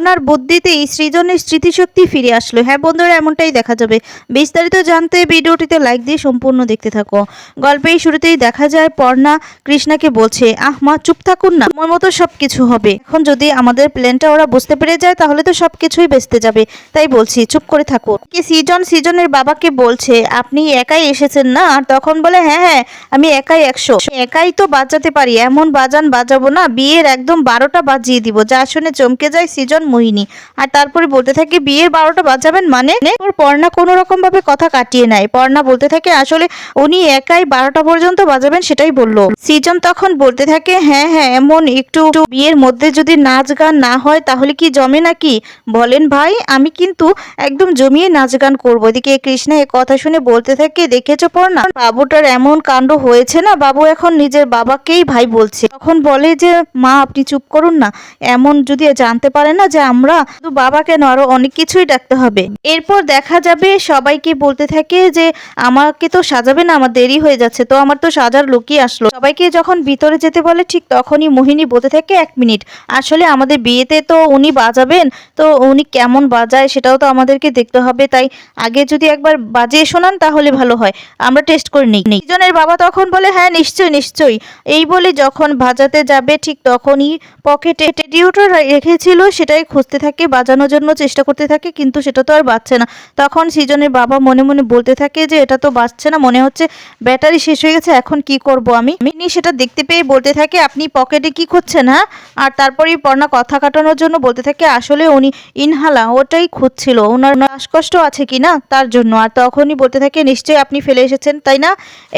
পর্ণার বুদ্ধিতেই সৃজনের স্মৃতিশক্তি ফিরে আসলো। হ্যাঁ বন্ধুরা, এমনটাই দেখা যাবে। বিস্তারিত জানতে ভিডিওটিতে লাইক দিয়ে সম্পূর্ণ দেখতে থাকো। গল্পের শুরুতেই দেখা যায়, পর্ণা কৃষ্ণাকে বলছে, আহ মা, চুপ থাকুন না আমার মতো সব কিছু হবে। এখন যদি আমাদের প্ল্যানটা ওরা বুঝতে পেরে যায়, তাহলে তো সব কিছুই বেচতে যাবে। তাই বলছি, চুপ করে থাকুন। কি সৃজন সৃজনের বাবাকে বলছে, আপনি একাই এসেছেন না? আর তখন বলে হ্যাঁ হ্যাঁ আমি একাই একশো। একাই তো বাজাতে পারি, এমন বাজান বাজাবো না, বিয়ের একদম বারোটা বাজিয়ে দিব। যা শুনে চমকে যায় সৃজন মোহিনী আর তারপরে বলতে থাকে, বিয়ের বারোটা বাজাবেন মানে? ওর পর্ণা কোনো রকম ভাবে কথা কাটিয়ে নেয়। পর্ণা বলতে থাকে, আসলে উনি একাই বারোটা পর্যন্ত বাজাবেন সেটাই বলল। সৃজন তখন বলতে থাকে হ্যাঁ হ্যাঁ এমন একটু বিয়ের মধ্যে যদি নাচ গান না হয় তাহলে কি জমে নাকি? বলেন, ভাই, আমি কিন্তু একদম জমিয়ে নাচ গান করব। এদিকে কৃষ্ণা এ কথা শুনে বলতে থাকে, দেখেছ পড়না বাবুটার এমন কাণ্ড হয়েছে না? বাবু এখন নিজের বাবাকেই ভাই বলছে। তখন বলে যে, মা, আপনি চুপ করুন না। এমন যদি জানতে পারে না যে আমরা শুধু বাবা কেন? আরও অনেক কিছুই ডাকতে হবে। এরপর দেখা যাবে সবাইকে বলতে থাকে যে, আমাকে তো সাজাবে না, আমার দেরি হয়ে যাচ্ছে। তো আমার তো সাজার লোকই আসলো। সবাইকে যখন ভিতরে যেতে বলে, ঠিক তখনই মোহিনী বলতে থাকে, এক মিনিট, আসলে আমাদের বিয়েতে তো উনি বাজাবেন, তো উনি কেমন বাজায় সেটাও তো আমাদেরকে দেখতে হবে। তাই আগে যদি একবার বাজিয়ে শোনান তাহলে ভালো হয়। আমরা টেস্ট করে নিই। জনের বাবা তখন বলে হ্যাঁ নিশ্চয়ই নিশ্চয়ই। এই বলে যখন বাজাতে যাবে, ঠিক তখনই পকেটে রেডিওটা রেখেছিল, সেটাই খুঁজতে থাকে, বাজানোর জন্য চেষ্টা করতে থাকে, কিন্তু সেটা তো আর বাজছে না। তখন সৃজনের বাবা মনে মনে বলতে থাকে যে, এটা তো বাজছে না, মনে হচ্ছে ব্যাটারি শেষ হয়ে গেছে, এখন কি করব আমি? মিনি সেটা দেখতে পেয়ে বলতে থাকে, আপনি পকেটে কি খুঁজছেন হ্যাঁ? আর তারপরেই পর্ণা কথা কাটানোর জন্য বলতে থাকে, আসলে উনি ইনহালা, ওটাই খুঁজছিল, ওনার শ্বাসকষ্ট আছে কি না, তার জন্য। আর তখনই বলতে থাকে, নিশ্চয়ই আপনি ফেলে এসেছেন, তাই না?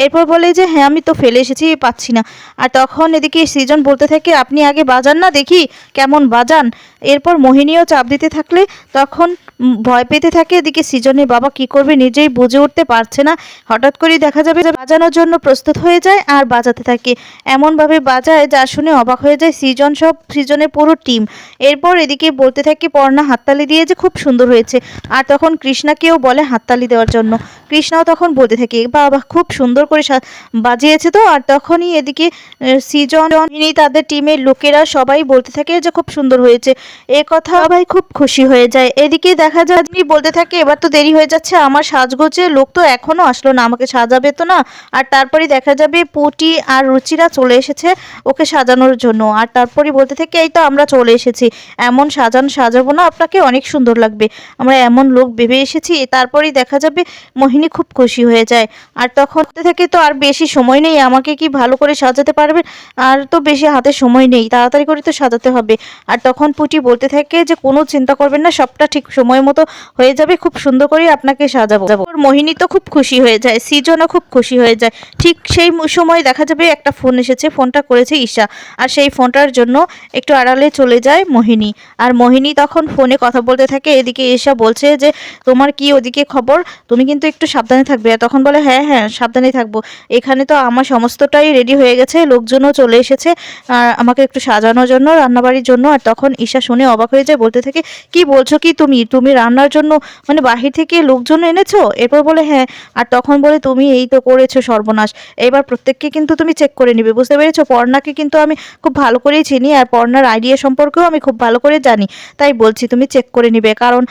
এরপর বলে যে হ্যাঁ আমি তো ফেলে এসেছি পাচ্ছি না। আর তখন এদিকে সৃজন বলতে থাকে, আপনি আগে বাজান না দেখি, কেমন বাজান? এরপর মোহিনীও চাপ দিতে থাকলে তখন ভয় পেতে থাকে। এদিকে সৃজনের বাবা কি করবে নিজেই বুঝে উঠতে পারছে না। হঠাৎ করেই দেখা যাবে বাজানোর জন্য প্রস্তুত হয়ে যায় আর বাজাতে থাকে। এমনভাবে বাজায় যা শুনে অবাক হয়ে যায় সৃজন সব, সৃজনের পুরো টিম। এরপর এদিকে বলতে থাকে, পর্ণা হাততালি দিয়ে যে খুব সুন্দর হয়েছে। আর তখন কৃষ্ণাকেও বলে হাততালি দেওয়ার জন্য। কৃষ্ণাও তখন বলতে থাকে, বাবা, খুব সুন্দর করে বাজিয়েছে তো, আর তখনই এদিকে সৃজন তাদের টিমের লোকেরা সবাই বলতে থাকে যে খুব সুন্দর হয়েছে। এ কথা সবাই খুব খুশি হয়ে যায়। এদিকে দেখা যায় আদমি বলতে থাকে, এবার তো দেরি হয়ে যাচ্ছে, আমার সাজগোজে লোক তো এখনও আসলো না, আমাকে সাজাবে তো না। আর তারপরে দেখা যাবে, পুটি আর রুচিরা চলে এসেছে ওকে সাজানোর জন্য। আর তারপরে বলতে থাকে, এই তো আমরা চলে এসেছি, এমন সাজান সাজাবো না, আপনাকে অনেক সুন্দর লাগবে। আমরা এমন লোক ভেবে এসেছি। তারপরেই দেখা যাবে, মোহিনী খুব খুশি হয়ে যায়। আর তখন থেকে তো আর বেশি সময় নেই আমাকে কি ভালো করে সাজাতে পারবে? আর তো বেশি হাতে সময় নেই তাড়াতাড়ি করে তো সাজাতে হবে। আর তখন পুটি বলতে থাকে যে কোনো চিন্তা করবেন না সবটা ঠিক সময় মতো হয়ে যাবে খুব সুন্দর করে আপনাকে সাজাবো। মোহিনী তো খুব খুশি হয়ে যায় সিজনও খুব খুশি হয়ে যায়। ঠিক সেই সময় দেখা যাবে একটা ফোন এসেছে ফোনটা করেছে ঈশা। আর সেই ফোনটার জন্য একটু আড়ালে চলে যায় মোহিনী। আর মোহিনী তখন ফোনে কথা বলতে থাকে এদিকে ঈশা বলছে যে তোমার কি ওদিকে খবর? তুমি কিন্তু একটু সাবধানে থাকবে। আর তখন বলে হ্যাঁ হ্যাঁ সাবধানে থাকব। এখানে তো আমার সমস্তটাই রেডি হয়ে গেছে, লোকজনও চলে এসেছে। আর আমাকে একটু সাজানোর জন্য, রান্নাবাড়ির জন্য। আর তখন ঈশা শুনে অবাক হয়ে যায়, বলতে থাকে, কি বলছো কি তুমি? তুমি রান্নার জন্য মানে বাহির থেকে লোকজন এনেছো? এরপর বলে হ্যাঁ। আর তখন বলে, তুমি এই তো করেছ সর্বনাশ। এবার প্রত্যেককে কিন্তু তুমি চেক করে নিবে, বুঝতে পেরেছ? পর্ণাকে কিন্তু আমি খুব ভালো করেই চিনি, আর পর্ণার আইডিয়া সম্পর্কেও আমি খুব ভালো করে জানি। তাই বলছি, তুমি চেক করে নিবে। কারণ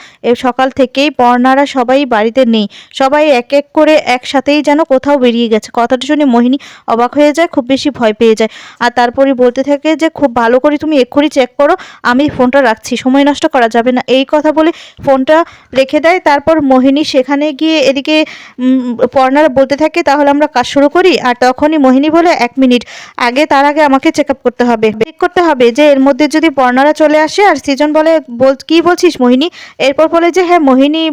সকাল থেকেই পর্ণারা সবাই বাড়িতে নেই। সবাই এক এক করে একসাথেই যেন কোথাও বেরিয়ে গেছে। কথাটা শুনে মোহিনী অবাক হয়ে যায়, খুব বেশি ভয় পেয়ে যায়। আর তারপরে বলতে থাকে যে, খুব ভালো করে তুমি এক্ষুনি চেক করো, আমি ফোনটা রাখছি, সময় নষ্ট করা যাবে না। এই কথা বলে ফোনটা রেখে দেয়। তারপর মোহিনী সেখানে গিয়ে এদিকে পর্ণারা বলতে থাকে, তাহলে আমরা কাজ শুরু করি। আর তখনই মোহিনী বলে, এক মিনিট, আগে তার আগে আমাকে চেক আপ করতে হবে। চেক করতে হবে যে, এর মধ্যে যদি পর্ণারা চলে আসে আর সৃজন বলে, বল, কি বলছিস মোহিনী? এরপর বলে যে হ্যাঁ মোহিনী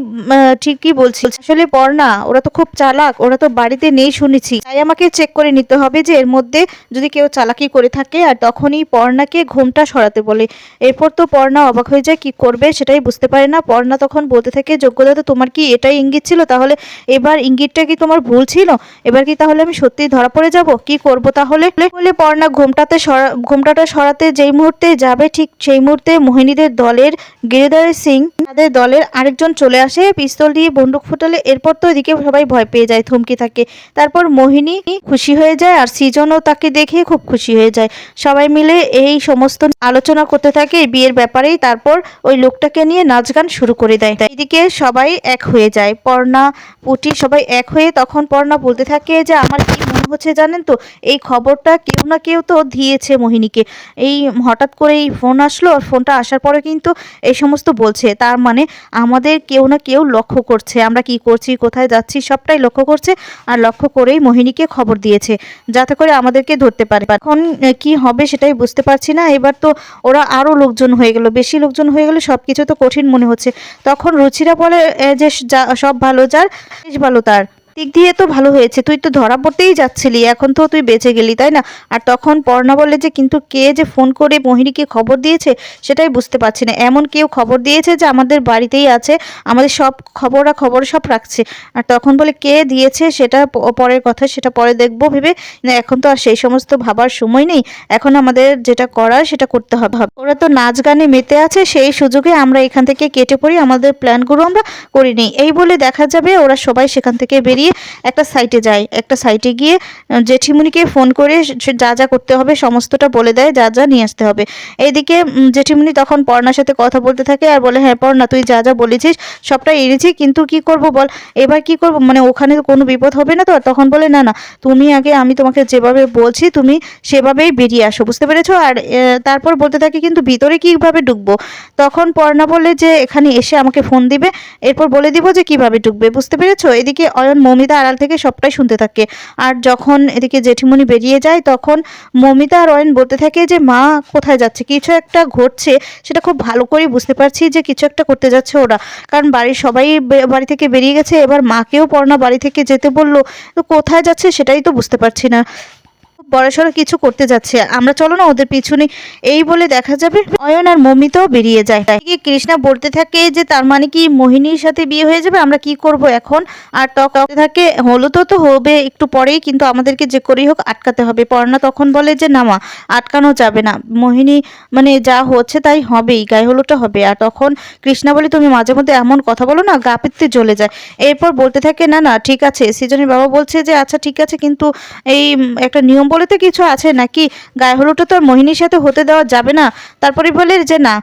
ঠিকই বলছিস আসলে পর্ণা ওরা তো খুব চালাক, ওরা তো বাড়িতে নেই শুনেছি। তাই আমাকে চেক করে নিতে হবে যে এর মধ্যে যদি কেউ চালাকি করে থাকে, আর তখনই পর্ণাকে ঘুমটা সরাতে বলে। এরপর তো পর্ণা অবাক হয়ে যায়, কি করবে সেটাই বুঝতে পারে না। পর্ণা তখন বলতে থাকে, যোগ্যতা তো তোমার কি এটাই ইঙ্গিত ছিল? তাহলে এবার ইঙ্গিতটা কি তোমার ভুল ছিল? এবার কি তাহলে আমি সত্যি ধরা পড়ে যাব? কি করব তাহলে? বলে পর্ণা ঘুমটাতে সরা, ঘুমটাটা সরাতে যেই মুহূর্তে যাবে, ঠিক সেই মুহূর্তে মোহিনীদের দলের গিরিধর সিং, তাদের দলের আরেকজন চলে আসে, পিস্তল দিয়ে বন্দুক ফুটালে। এরপর তো এদিকে সবাই ভয় পেয়ে যায়, থমকে থাকে। তারপর মোহিনী খুশি হয়ে যায় আর সৃজনও তাকে দেখে খুব খুশি হয়ে যায়। সবাই মিলে এই সমস্ত আলোচনা করতে থাকে এই বিয়ের ব্যাপারেই। তারপর ওই লোকটাকে নিয়ে নাচ গান শুরু করে দেয়। এদিকে সবাই এক হয়ে যায়। পর্ণা, পুটি সবাই এক হয়ে তখন পর্ণা বলতে থাকে যে, আমার কি হচ্ছে জানেন তো? এই খবরটা কেউ না কেউ তো দিয়েছে মোহিনীকে। এই হঠাৎ করে এই ফোন আসলো আর ফোনটা আসার পরে কিন্তু এই সমস্ত বলছে। তার মানে আমাদের কেউ না কেউ লক্ষ্য করছে। আমরা কি করছি, কোথায় যাচ্ছি, সবটাই লক্ষ্য করছে আর লক্ষ্য করেই মোহিনীকে খবর দিয়েছে যাতে করে আমাদেরকে ধরতে পারে। এখন কি হবে সেটাই বুঝতে পারছি না। এবার তো ওরা আরও লোকজন হয়ে গেল। বেশি লোকজন হয়ে গেলে সব কিছু তো কঠিন মনে হচ্ছে। তখন রুচিরা বলে যে যা- সব ভালো, যার, বেশ ভালো তার। দিক দিয়ে তো ভালো হয়েছে। তুই তো ধরা পড়তেই যাচ্ছিলি, এখন তো তুই বেঁচে গেলি, তাই না? আর তখন পর্ণা বলে যে, কিন্তু কে যে ফোন করে মোহিনীকে খবর দিয়েছে, সেটাই বুঝতে পারছি না। এমন কেউ খবর দিয়েছে যে, আমাদের বাড়িতেই আছে, আমাদের সব খবরা খবর সব রাখছে। আর তখন বলে, কে দিয়েছে সেটা পরের কথা, সেটা পরে দেখব ভেবে। এখন তো আর সেই সমস্ত ভাবার সময় নেই। এখন আমাদের যেটা করার, সেটা করতে হবে। ওরা তো নাচ গানে মেতে আছে, সেই সুযোগে আমরা এখান থেকে কেটে পড়ি। আমাদের প্ল্যানগুলো আমরা করি নিই এই বলে দেখা যাবে, ওরা সবাই সেখান থেকে বেরিয়ে একটা সাইটে যায়। একটা সাইটে গিয়ে জেঠিমুনিকে ফোন করে সে যা যা করতে হবে সমস্তটা বলে দেয়, যা যা নিয়ে আসতে হবে। এইদিকে জেঠিমুনি তখন পর্ণার সাথে কথা বলতে থাকে আর বলে হ্যাঁ পর্ণা, তুই যা যা বলেছিস সবটা এনেছি কিন্তু কি করব বল? এবার কি করব? মানে ওখানে কোনো বিপদ হবে না তো? তখন বলে, না না, তুমি আগে, আমি তোমাকে যেভাবে বলছি, তুমি সেভাবেই বেরিয়ে আসো, বুঝতে পেরেছ? আর তারপর বলতে থাকে, কিন্তু ভিতরে কীভাবে ঢুকবো? তখন পর্ণা বলে যে, এখানে এসে আমাকে ফোন দিবে, এরপর বলে দিব যে, কীভাবে ঢুকবে, বুঝতে পেরেছ? এদিকে অয়ন মমিতা আড়াল থেকে সবটাই শুনতে থাকে। আর যখন এদিকে জেঠিমণি বেরিয়ে যায়, তখন মমিতা আর অয়ন বলতে থাকে যে, মা, কোথায় যাচ্ছে? কিছু একটা ঘটছে। সেটা খুব ভালো করে বুঝতে পারছি যে, কিছু একটা করতে যাচ্ছে ওরা। কারণ বাড়ির সবাই বাড়ি থেকে বেরিয়ে গেছে। এবার মাকেও পড়না বাড়ি থেকে যেতে বলল। তো কোথায় যাচ্ছে সেটাই তো বুঝতে পারছি না। বড়সড় কিছু করতে যাচ্ছে। আমরা চলো না ওদের পিছনে। এই বলে দেখা যাবে। অয়ন আর মমিতাও বেরিয়ে যায়। কৃষ্ণা বলতে থাকে যে, তার মানে কি মোহিনীর সাথে বিয়ে হয়ে যাবে? আমরা কি করব এখন? আর তখন থাকে হলো তো তো হবে একটু পরেই, কিন্তু আমাদেরকে যে করেই হোক আটকাতে হবে। পর্ণা তখন বলে যে, না মা, আটকানো যাবে না। মোহিনী মানে যা হচ্ছে তাই হবেই, গায়ে হলুদটা হবে। আর তখন কৃষ্ণা বলে, তুমি মাঝে মধ্যে এমন কথা বলো না, গা পিত্তে জ্বলে যায়। এরপর বলতে থাকে, না না, ঠিক আছে। সৃজনের বাবা বলছে যে আচ্ছা ঠিক আছে, কিন্তু এই একটা নিয়ম বলে তো কিছু আছে, নাকি গায়ে হলুদটা তো আর মোহিনীর সাথে হতে দেওয়া যাবে না? তারপরে বলে যে না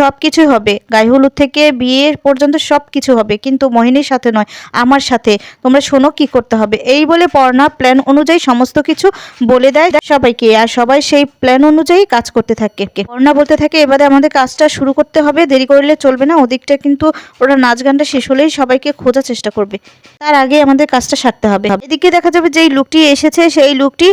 সব কিছুই হবে। গায়ে হলুদ থেকে বিয়ে পর্যন্ত সব কিছু হবে, কিন্তু মোহিনীর সাথে নয়, আমার সাথে। তোমরা শোনো কি করতে হবে। এই বলে পর্ণা প্ল্যান অনুযায়ী সমস্ত কিছু বলে দেয় সবাইকে, আর সবাই সেই প্ল্যান অনুযায়ী কাজ করতে থাকে। পর্ণা বলতে থাকে, এবারে আমাদের কাজটা শুরু করতে হবে, দেরি করলে চলবে না, ওদিকটা কিন্তু ওরা নাচ গানটা শেষ হলেই সবাইকে খোঁজার চেষ্টা করবে। তার আগে আমাদের কাজটা সারতে হবে। এদিকে দেখা যাবে যেই লুকটি এসেছে, সেই লোকটি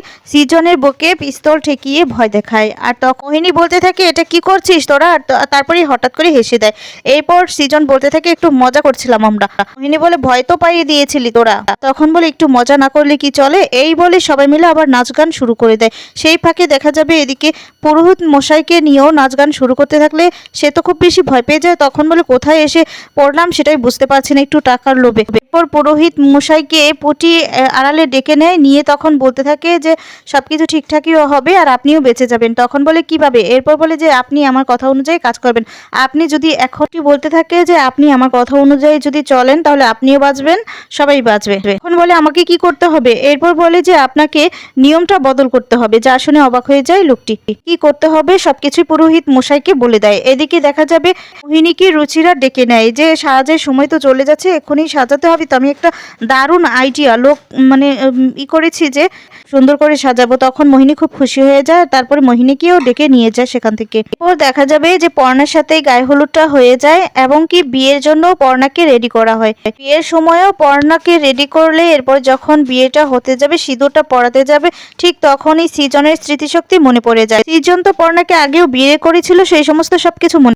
সিজনের বুকে পিস্তল ঠেকিয়ে ভয় দেখায়। আর তখন মোহিনী বলতে থাকে, এটা কি করছিস তোরা? আর ত- তারপরে হঠাৎ করে হেসে দেয়। এরপর সিজন বলতে থাকে, একটু মজা করছিলাম আমরা। মোহিনী বলে, ভয় তো পাইয়ে দিয়েছিলি তোরা। তখন বলে, একটু মজা না করলে কি চলে? এই বলে সবাই মিলে আবার নাচ গান শুরু করে দেয়। সেই ফাঁকে দেখা যাবে এদিকে পুরোহিত মশাইকে নিয়েও নাচ গান শুরু করতে থাকলে সে তো খুব বেশি ভয় পেয়ে যায়। তখন বলে, কোথায় এসে পড়লাম সেটাই বুঝতে পারছি না, একটু টাকার লোভে। এরপর পুরোহিত মশাইকে পটি আড়ালে ডেকে নেয়। নিয়ে তখন বলতে থাকে যে সবকিছু ঠিকঠাকই হবে আর আপনিও বেঁচে যাবেন। তখন বলে কীভাবে এরপর বলে যে, আপনি আমার কথা অনুযায়ী কাজ করবেন। আপনি যদি এখনই বলতে থাকে যে, আপনি আমার কথা অনুযায়ী যদি চলেন, তাহলে আপনিও বাঁচবেন, সবাই বাঁচবে। এখন বলে, আমাকে কি করতে হবে? এরপর বলে যে, আপনাকে নিয়মটা বদল করতে হবে। যা শুনে অবাক হয়ে যায় লোকটি। কি করতে হবে? সবকিছুই পুরোহিত মশাইকে বলে দেয়। এদিকে দেখা যাবে, মোহিনীকে রুচিরা ডেকে নেয় যে সাজার সময় তো চলে যাচ্ছে, এক্ষুনি সাজাতে হবে। তো আমি একটা দারুণ আইডিয়া লোক মানে ই করেছি যে সুন্দর করে সাজাবো, তখন মোহিনী খুব খুশি হয়ে যায়, তারপরে মোহিনীকেও ডেকে নিয়ে যায় সেখান থেকে। এরপর দেখা যাবে যে পর্ণার সাথে গায়ে হলুদটা হয়ে যায় এবং কি বিয়ের জন্য পর্ণাকে রেডি করা হয়। বিয়ের সময়ও পর্ণাকে রেডি করলে এরপর যখন বিয়েটা হতে যাবে, সিঁদুরটা পরাতে যাবে, ঠিক তখনই সৃজনের স্মৃতিশক্তি মনে পড়ে যায়। সৃজন তো পর্ণাকে আগেও বিয়ে করেছিল, সেই সমস্ত সবকিছু মনে